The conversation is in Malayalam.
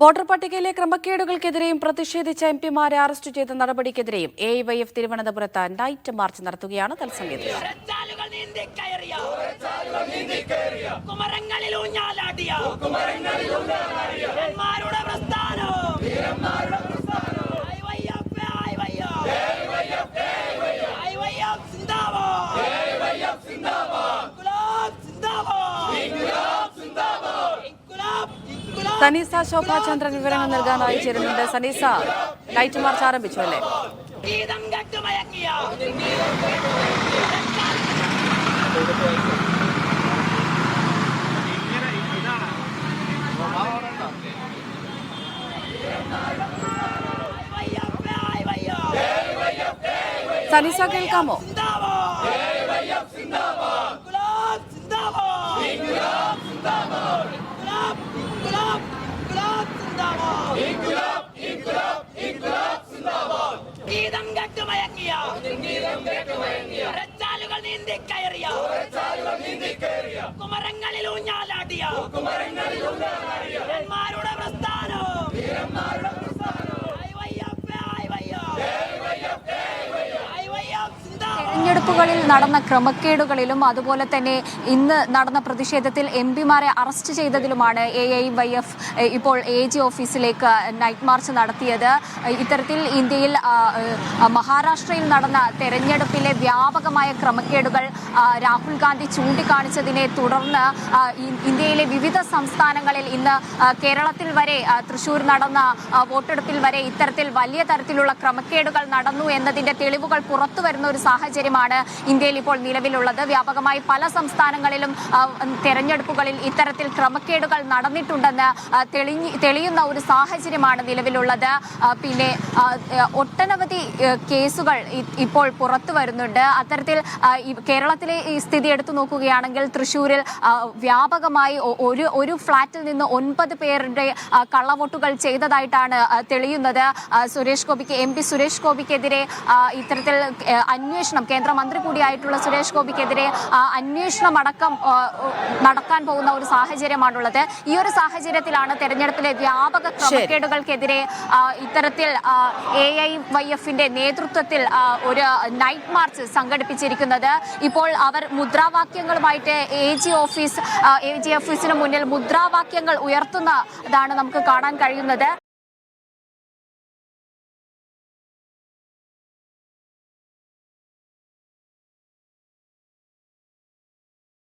വോട്ടർ പട്ടികയിലെ ക്രമക്കേടുകൾക്കെതിരെയും പ്രതിഷേധിച്ച എം പിമാരെ അറസ്റ്റ് ചെയ്ത നടപടിക്കെതിരെയും എ വൈ എഫ് തിരുവനന്തപുരത്ത് നൈറ്റ് മാർച്ച് നടത്തുകയാണ് തത്സമയത്ത് പ്രസ്ഥാനം. സനീസ ശോഭാചന്ദ്രൻ വിവരങ്ങൾ നൽകാനായി ചേരുന്നുണ്ട് സനീസ ലൈറ്റ് മാർച്ച് ആരംഭിച്ചു അല്ലേ. സനീസ കേൾക്കാമോ ഗീതം കേട്ട് മയങ്ങിയ? നീന്തി കയറിയ? കുമരങ്ങളിൽ ഊഞ്ഞാലാടിയ? വീരന്മാരുടെ പ്രസ്ഥാനം തെരഞ്ഞെടുപ്പുകളിൽ നടന്ന ക്രമക്കേടുകളിലും അതുപോലെ തന്നെ ഇന്ന് നടന്ന പ്രതിഷേധത്തിൽ എം പിമാരെ അറസ്റ്റ് ചെയ്തതിലുമാണ് എ ഐ വൈ എഫ് ഇപ്പോൾ എ ജി ഓഫീസിലേക്ക് നൈറ്റ് മാർച്ച് നടത്തിയത്. ഇത്തരത്തിൽ ഇന്ത്യയിൽ മഹാരാഷ്ട്രയിൽ നടന്ന തെരഞ്ഞെടുപ്പിലെ വ്യാപകമായ ക്രമക്കേടുകൾ രാഹുൽ ഗാന്ധി ചൂണ്ടിക്കാണിച്ചതിനെ തുടർന്ന് ഇന്ത്യയിലെ വിവിധ സംസ്ഥാനങ്ങളിൽ ഇന്ന് കേരളത്തിൽ വരെ തൃശൂർ നടന്ന വോട്ടെടുപ്പിൽ വരെ ഇത്തരത്തിൽ വലിയ തരത്തിലുള്ള ക്രമക്കേടുകൾ നടന്നു എന്നതിന്റെ തെളിവുകൾ പുറത്തു വരുന്ന ഒരു സാഹചര്യമാണ് ഇന്ത്യയിൽ ഇപ്പോൾ നിലവിലുള്ളത്. വ്യാപകമായി പല സംസ്ഥാനങ്ങളിലും തെരഞ്ഞെടുപ്പുകളിൽ ഇത്തരത്തിൽ ക്രമക്കേടുകൾ നടന്നിട്ടുണ്ടെന്ന് തെളിഞ്ഞ് തെളിയുന്ന ഒരു സാഹചര്യമാണ് നിലവിലുള്ളത്. പിന്നെ ഒട്ടനവധി കേസുകൾ ഇപ്പോൾ പുറത്തു വരുന്നുണ്ട്. അത്തരത്തിൽ കേരളത്തിലെ ഈ സ്ഥിതി എടുത്തു നോക്കുകയാണെങ്കിൽ തൃശ്ശൂരിൽ വ്യാപകമായി ഒരു ഒരു ഫ്ളാറ്റിൽ നിന്ന് ഒൻപത് പേരുടെ കള്ളവോട്ടുകൾ ചെയ്തതായിട്ടാണ് തെളിയുന്നത്. സുരേഷ് ഗോപിക്ക് എം പി സുരേഷ് ഗോപിക്കെതിരെ ഇത്തരത്തിൽ അന്വേഷണം അന്വേഷണം കേന്ദ്രമന്ത്രി കൂടിയായിട്ടുള്ള സുരേഷ് ഗോപിക്കെതിരെ അന്വേഷണം അടക്കം നടക്കാൻ പോകുന്ന ഒരു സാഹചര്യമാണുള്ളത്. ഈ ഒരു സാഹചര്യത്തിലാണ് തെരഞ്ഞെടുപ്പിലെ വ്യാപക ക്രമക്കേടുകൾക്കെതിരെ ഇത്തരത്തിൽ എ ഐ വൈ എഫിന്റെ നേതൃത്വത്തിൽ ഒരു നൈറ്റ് മാർച്ച് സംഘടിപ്പിച്ചിരിക്കുന്നത്. ഇപ്പോൾ അവർ മുദ്രാവാക്യങ്ങളുമായിട്ട് A G office A G ഓഫീസിന് മുന്നിൽ മുദ്രാവാക്യങ്ങൾ ഉയർത്തുന്നതാണ് നമുക്ക് കാണാൻ കഴിയുന്നത്.